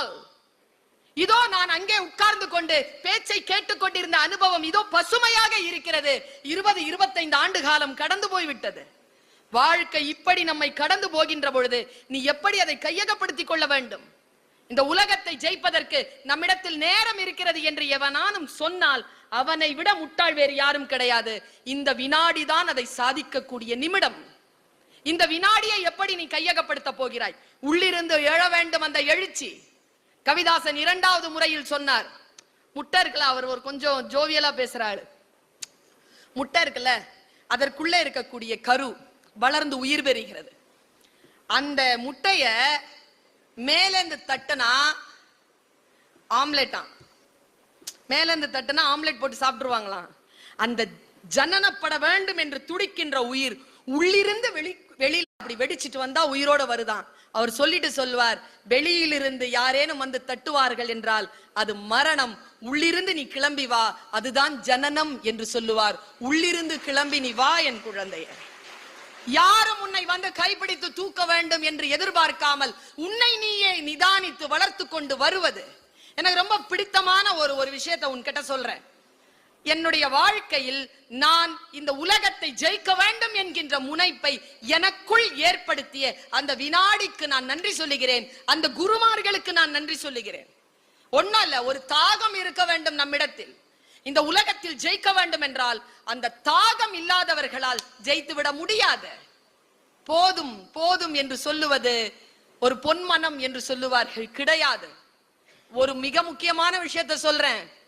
Small இதோ நான் அங்கே உட்கார்ந்து கொண்டு பேச்சை கேட்டுக்கொண்டிருந்த அனுபவம் இதோ பசுமையாக இருக்கிறது. இருபது இருபத்தைந்து ஆண்டு காலம் கடந்து போய்விட்டது. வாழ்க்கை இப்படி நம்மை கடந்து போகின்ற பொழுது நீ எப்படி அதை கையகப்படுத்திக் கொள்ள வேண்டும்? இந்த உலகத்தை ஜெயிப்பதற்கு நம்மிடத்தில் நேரம் இருக்கிறது என்று எவனானும் சொன்னால் அவனை விட முட்டாள் வேறு யாரும் கிடையாது. இந்த வினாடிதான் அதை சாதிக்கக்கூடிய நிமிடம். இந்த வினாடியை எப்படி நீ கையகப்படுத்த போகிறாய்? உள்ளிருந்து எழ வேண்டும் அந்த எழுச்சி. கவிதாசன் இரண்டாவது முறையில் சொன்னார். முட்டை இருக்குல்ல அவர் ஒரு கொஞ்சம் ஜோவியலா பேசுறாரு. முட்டை இருக்குல்ல அதற்குள்ளே இருக்கக்கூடிய கரு வளர்ந்து உயிர் பெறுகிறது. அந்த முட்டைய மேலேந்து தட்டுனா ஆம்லெட்டா. மேலேந்து தட்டுனா ஆம்லெட் போட்டு சாப்பிட்டுருவாங்களாம். அந்த ஜனனப்பட வேண்டும் என்று துடிக்கின்ற உயிர் உள்ளிருந்து வெளி வெளியில அப்படி வெடிச்சிட்டு வந்தா உயிரோட வருதான். அவர் சொல்லிட்டு சொல்வார் வெளியிலிருந்து யாரேனும் வந்து தட்டுவார்கள் என்றால் அது மரணம் உள்ளிருந்து நீ கிளம்பி வா அதுதான் ஜனனம் என்று சொல்லுவார். உள்ளிருந்து கிளம்பி நீ வா என் குழந்தைய. யாரும் உன்னை வந்து கைப்பிடித்து தூக்க வேண்டும் என்று எதிர்பார்க்காமல் உன்னை நீயே நிதானித்து வளர்த்து கொண்டு வருவது. எனக்கு ரொம்ப பிடித்தமான ஒரு ஒரு விஷயத்தை உன்கிட்ட சொல்றேன். என்னுடைய வாழ்க்கையில் நான் இந்த உலகத்தை ஜெயிக்க வேண்டும் என்கின்ற முனைப்பை எனக்குள் ஏற்படுத்திய அந்த வினாடிக்கு நான் நன்றி சொல்லுகிறேன். அந்த குருமார்களுக்கு நான் நன்றி சொல்லுகிறேன். ஒன்னும் இல்ல ஒரு தாகம் இருக்க வேண்டும் நம்மிடத்தில். இந்த உலகத்தில் ஜெயிக்க வேண்டும் என்றால் அந்த தாகம் இல்லாதவர்களால் ஜெயித்து விட முடியாது. போதும் போதும் என்று சொல்லுவது ஒரு பொன்மனம் என்று சொல்லுவார்கள் கிடையாது. ஒரு மிக முக்கியமான விஷயத்தை சொல்றேன்.